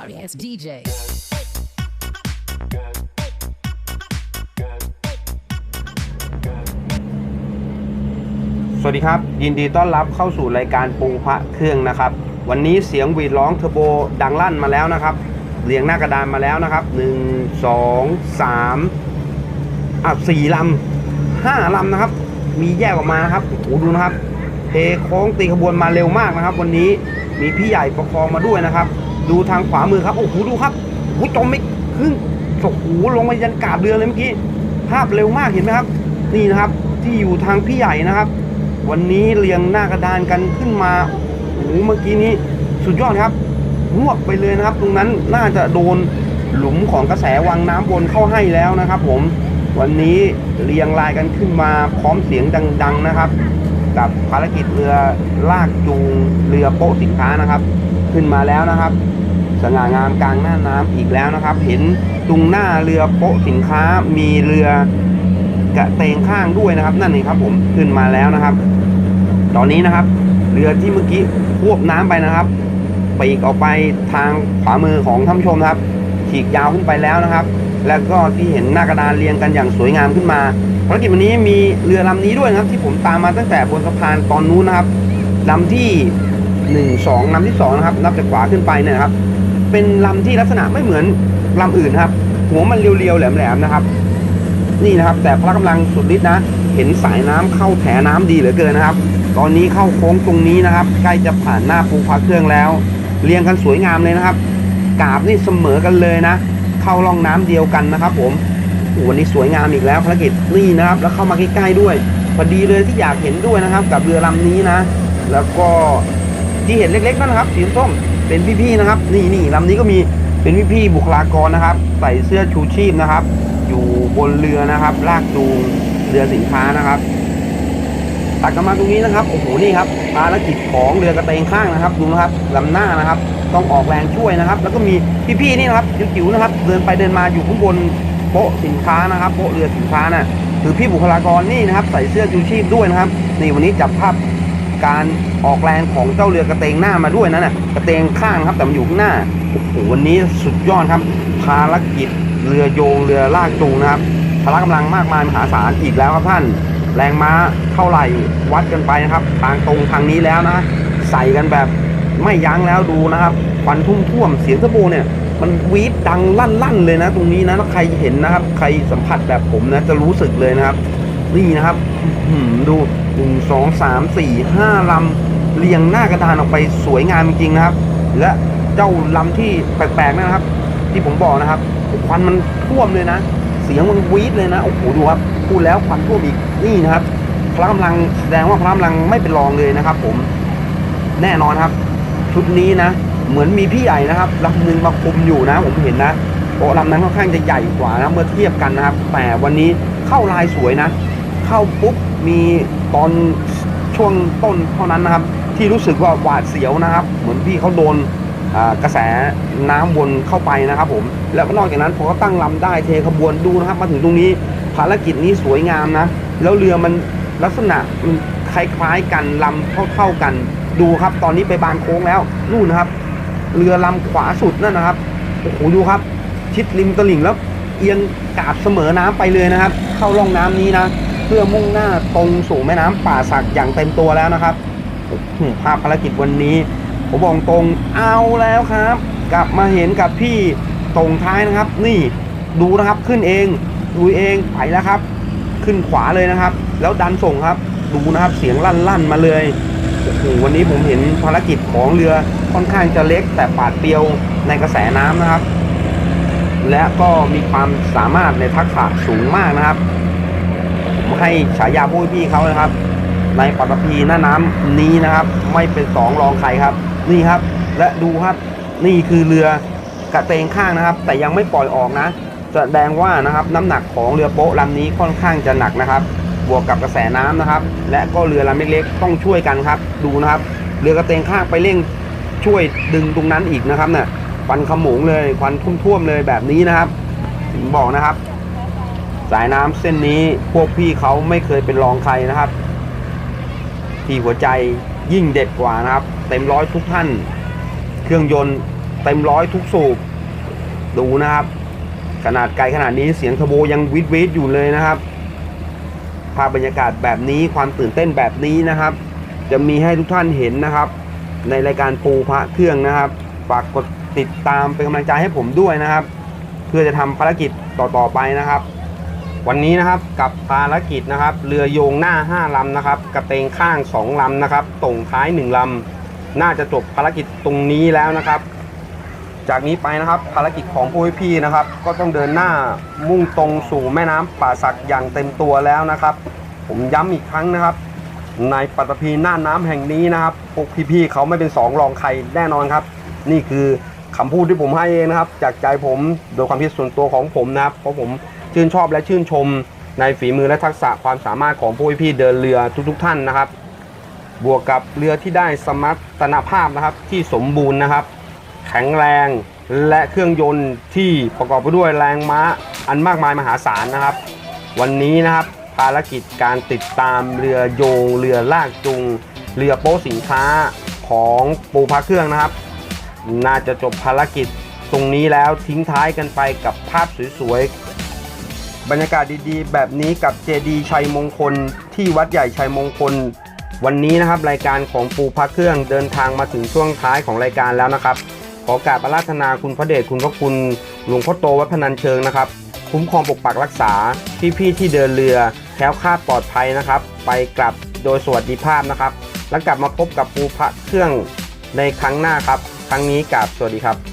sorry ass DJ. สวัสดีครับ ยินดีต้อนรับเข้าสู่รายการปูพระเครื่องนะครับ วันนี้เสียงหวีดร้องเทอร์โบดังลั่นมาแล้วนะครับ เรียงหน้ากระดานมาแล้วนะครับ 1 2 3อะสี่ลำห้าลำนะครับ มีแยกออกมานะครับโอ้โหดูนะครับเทโค้งตีขบวนมาเร็วมากนะครับ วันนี้มีพี่ใหญ่ประคองมาด้วยนะครับ ดูทางขวามือครับ โอ้โห ดูครับโอ้โหจมไม่ครึ่งโอ้โหลงมายันกาบเรือเลยเมื่อกี้ ภาพเร็วมากเห็นไหมครับ นี่นะครับ ที่อยู่ทางพี่ใหญ่นะครับ วันนี้เรียงหน้ากระดานกันขึ้นมาโอ้โหเมื่อกี้นี้สุดยอดครับงวบไปเลยนะครับ ตรงนั้นน่าจะโดนหลุมของกระแสวังน้ำวนเข้าให้แล้วนะครับ ผม วันนี้เรียงรายกันขึ้นมาพร้อมเสียงดัง ๆ นะครับ กับภารกิจเรือลากจูงเรือโป๊ะสินค้านะครับ ขึ้นมาแล้วนะครับสง่างามกลางหน้าน้ำอีกแล้วนะครับ เห็นตรงหน้าเรือโป๊ะสินค้ามีเรือกระเตงข้างด้วยนะครับ นั่นเองครับผมขึ้นมาแล้วนะครับ ตอนนี้นะครับ เรือที่เมื่อกี้ควบน้ำไปนะครับปีกออกไปทางขวามือของท่านชมนะครับฉีกยาวขึ้นไปแล้วนะครับ แล้วก็ที่เห็นหน้ากระดานเรียงกันอย่างสวยงามขึ้นมา ภารกิจวันนี้มีเรือลำนี้ด้วยนะครับ ที่ผมตามมาตั้งแต่บนสะพานตอนนู้นนะครับลำที่หนึ่งสองลำที่สองนะครับ นับจากขวาขึ้นไปเนี่ยนะครับ เป็นลำที่ลักษณะไม่เหมือนลำอื่นครับ หัวมันเรียวๆแหลมๆนะครับ นี่นะครับ แต่พละกำลังสุดฤทธิ์นะ เห็นสายน้ำเข้าแถน้ำดีเหลือเกินนะครับ ตอนนี้เข้าโค้งตรงนี้นะครับ ใกล้จะผ่านหน้าปูพาเครื่องแล้ว เรียงกันสวยงามเลยนะครับ กาบนี่เสมอกันเลยนะ เข้าร่องน้ำเดียวกันนะครับ ผม โอ้วันนี้สวยงามอีกแล้วภารกิจนี่นะครับ แล้วเข้ามาใกล้ๆด้วยพอดีเลยที่อยากเห็นด้วยนะครับ กับเรือลำนี้นะ แล้วก็ที่เห็นเล็กๆนั่นนะครับสีส้มเป็นพี่ๆนะครับ นี่นี่ลำนี้ก็มีเป็นพี่ๆบุคลากรนะครับ ใส่เสื้อชูชีพนะครับ อยู่บนเรือนะครับ ลากจูงเรือสินค้านะครับตัดกันมาตรงนี้นะครับโอ้โหนี่ครับภารกิจของเรือกระเตงข้างนะครับดูนะครับลำหน้านะครับ ต้องออกแรงช่วยนะครับ แล้วก็มีพี่ๆนี่นะครับจิ๋วๆนะครับ เดินไปเดินมาอยู่ข้างบน โป๊ะสินค้านะครับโป๊ะเรือสินค้าน่ะคือพี่บุคลากรนี่นะครับ ใส่เสื้อชูชีพด้วยนะครับ นี่วันนี้จับภาพการออกแรงของเจ้าเรือกระเตงหน้ามาด้วยนะน่ะกระเตงข้างครับแต่มันอยู่ข้างหน้าโอ้โหวันนี้สุดยอดครับภารกิจเรือโยงเรือลากจูงนะครับพละกำลังมากมายมหาศาลอีกแล้วครับท่าน แรงม้าเท่าไหร่วัดกันไปนะครับ ทางตรงทางนี้แล้วนะ ใส่กันแบบไม่ยั้งแล้วดูนะครับควันทุ่มท่วมเสียงเทอร์โบเนี่ย มันวีดดังลั่นๆเลยนะ ตรงนี้นะแล้วใครเห็นนะครับ ใครสัมผัสแบบผมนะ จะรู้สึกเลยนะครับ นี่นะครับหือดูหนึ่งสองสามสี่ห้าลำเรียงหน้ากระดานออกไปสวยงามจริงๆนะครับ และเจ้าลำที่แปลกๆนะครับ ที่ผมบอกนะครับควันมันท่วมเลยนะ เสียงมันวีดเลยนะโอ้โหดูครับพูดแล้วควันท่วมอีกนี่นะครับพละกำลังแสดงว่าพละกำลังไม่เป็นรองเลยนะครับ ผมแน่นอนครับ ชุดนี้นะ เหมือนมีพี่ใหญ่นะครับลำหนึ่งมาคุมอยู่นะ ผมเห็นนะโอ้ลำนั้นค่อนข้างจะใหญ่กว่านะเมื่อเทียบกันนะครับ แต่วันนี้เข้าลายสวยนะ เข้าปุ๊บมีตอนช่วงต้นเท่านั้นนะครับ ที่รู้สึกว่าหวาดเสียวนะครับ เหมือนพี่เขาโดนกระแสน้ำวนเข้าไปนะครับผมแล้วนอกจากนั้นพอเขาตั้งลำได้เทขบวนดูนะครับ มาถึงตรงนี้ภารกิจนี้สวยงามนะ แล้วเรือมันลักษณะมันคล้ายๆกันลำเท่าๆกันดูครับ ตอนนี้ไปบานโค้งแล้วนู่นนะครับ เรือลำขวาสุดนั่นนะครับโอ้โหดูครับ ชิดริมตลิ่งแล้วเอียงกาบเสมอน้ำไปเลยนะครับ เข้าร่องน้ำนี้นะ เพื่อมุ่งหน้าตรงสู่แม่น้ำป่าสักอย่างเต็มตัวแล้วนะครับภาพภารกิจวันนี้ผมบอกตรงเอาแล้วครับ กลับมาเห็นกับพี่ตรงท้ายนะครับ นี่ดูนะครับขึ้นเองดูเองไปแล้วครับ ขึ้นขวาเลยนะครับ แล้วดันส่งครับ ดูนะครับเสียงลั่นๆมาเลย โอ้โหวันนี้ผมเห็นภารกิจของเรือค่อนข้างจะเล็ก แต่ปาดเปรียวในกระแสน้ำนะครับ และก็มีความสามารถในทักษะสูงมากนะครับ ผมให้ฉายาพวกพี่เขานะครับ ในปัตตภีหน้าน้ำนี้นะครับ ไม่เป็นสองรองใครครับ นี่ครับ และดูครับนี่คือเรือกระเตงข้างนะครับ แต่ยังไม่ปล่อยออกนะแสดงว่านะครับน้ำหนักของเรือโป๊ะลำนี้ค่อนข้างจะหนักนะครับ บวกกับกระแสน้ำนะครับ และก็เรือลำเล็กๆต้องช่วยกันครับ ดูนะครับ เรือกระเตงข้างไปเร่งช่วยดึงตรงนั้นอีกนะครับเนี่ยควันขโมงเลยควันท่วมๆเลยแบบนี้นะครับผมบอกนะครับ สายน้ำเส้นนี้พวกพี่เขาไม่เคยเป็นรองใครนะครับ ที่หัวใจยิ่งเด็ดกว่านะครับ เต็มร้อยทุกท่าน เครื่องยนต์เต็มร้อยทุกสูบดูนะครับ ขนาดไกลขนาดนี้เสียงทอร์โบยังวิดวิดอยู่เลยนะครับ ภาพบรรยากาศแบบนี้ความตื่นเต้นแบบนี้นะครับ จะมีให้ทุกท่านเห็นนะครับ ในรายการปูพระเครื่องนะครับ ฝากกดติดตามเป็นกำลังใจให้ผมด้วยนะครับ เพื่อจะทำภารกิจต่อๆไปนะครับ วันนี้นะครับกับภารกิจนะครับ เรือโยงหน้า5ลำนะครับ กระเตงข้าง 2ลำนะครับต่งท้าย 1ลำน่าจะจบภารกิจตรงนี้แล้วนะครับ จากนี้ไปนะครับภารกิจของผู้พี่นะครับ ก็ต้องเดินหน้ามุ่งตรงสู่แม่น้ำป่าสักอย่างเต็มตัวแล้วนะครับ ผมย้ำอีกครั้งนะครับ ในปัตตภีน่านน้ำแห่งนี้นะครับพวกพี่ๆเขาไม่เป็นสองรองใครแน่นอนครับ นี่คือคำพูดที่ผมให้เองนะครับ จากใจผมโดยความคิดส่วนตัวของผมนะครับเพราะผมชื่นชอบและชื่นชมในฝีมือและทักษะความสามารถของผู้พี่เดินเรือทุก ๆ ท่านนะครับ บวกกับเรือที่ได้สมรรถนภาพนะครับที่สมบูรณ์นะครับ แข็งแรง และเครื่องยนต์ที่ประกอบไปด้วยแรงม้าอันมากมายมหาศาลนะครับ วันนี้นะครับภารกิจการติดตามเรือโยง เรือลากจูงเรือโป๊สินค้าของปูพระเครื่องนะครับ น่าจะจบภารกิจตรงนี้แล้วทิ้งท้ายกันไปกับภาพสวยๆ บรรยากาศดีๆ แบบนี้กับเจดีย์ชัยมงคล ที่วัดใหญ่ชัยมงคล วันนี้นะครับรายการของปูพระเครื่องเดินทางมาถึงช่วงท้ายของรายการแล้วนะครับ ขอกราบอาราธนาคุณพระเดชคุณพระคุณหลวงพ่อโตวัดพนัญเชิงนะครับ คุ้มครองปกปักรักษา พี่ๆที่เดินเรือแคล้วคลาดปลอดภัยนะครับ ไปกลับโดยสวัสดิภาพนะครับ แล้วกลับมาพบกับปูพระเครื่องในครั้งหน้าครับ ครั้งนี้กราบสวัสดีครับ